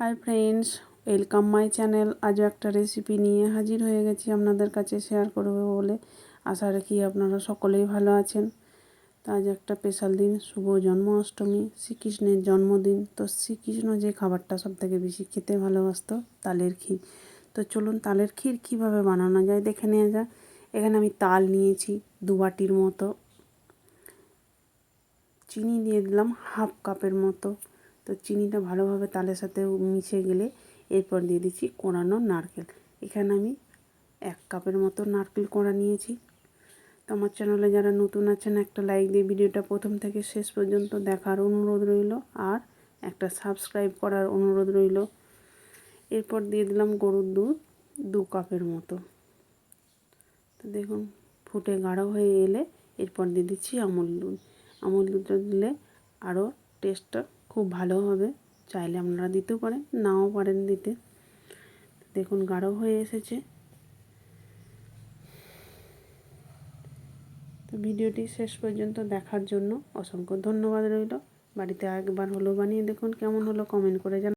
Hi friends, welcome my channel. আজও একটা recipe নিয়ে হাজির হয়ে গেছি আপনাদের কাছে শেয়ার করব বলে। আশা রাখি আপনারা সকলেই ভালো আছেন। তো আজ একটা স্পেশাল দিন, শুভ জন্মাষ্টমী, শ্রীকৃষ্ণের জন্মদিন। তো শ্রীকৃষ্ণ যে খাবারটা সব থেকে বেশি খেতে ভালোবাসতো, তালের ক্ষীর। তো চলুন তালের ক্ষীর কীভাবে বানানো যায় দেখে নেওয়া যায় এখানে আমি তাল নিয়েছি দু বাটির মতো। চিনি দিয়ে দিলাম হাফ কাপের মতো। তো চিনিটা ভালোভাবে তালের সাথে মিশে গেলে এরপর দিয়ে দিচ্ছি কোড়ানো নারকেল। এখানে আমি এক কাপের মতো নারকেল কোড়া নিয়েছি। তো আমার চ্যানেলে যারা নতুন আছেন, একটা লাইক দিয়ে ভিডিওটা প্রথম থেকে শেষ পর্যন্ত দেখার অনুরোধ রইল আর একটা সাবস্ক্রাইব করার অনুরোধ রইল। এরপর দিয়ে দিলাম গরুর দুধ দু কাপের মতো। তো দেখুন, ফুটে গাঢ় হয়ে এলে এরপর দিয়ে দিচ্ছি আমুল দুধ। আমুল দুধটা দিলে আরও টেস্টটা খুব ভালো হবে। চাইলে আপনারা দিতেও পারেন, নাও পারেন দিতে। দেখুন, গাঢ় হয়ে এসেছে। তো ভিডিওটি শেষ পর্যন্ত দেখার জন্য অসংখ্য ধন্যবাদ রইল। বাড়িতে একবার হলো বানিয়ে দেখুন, কেমন হলো কমেন্ট করে জানান।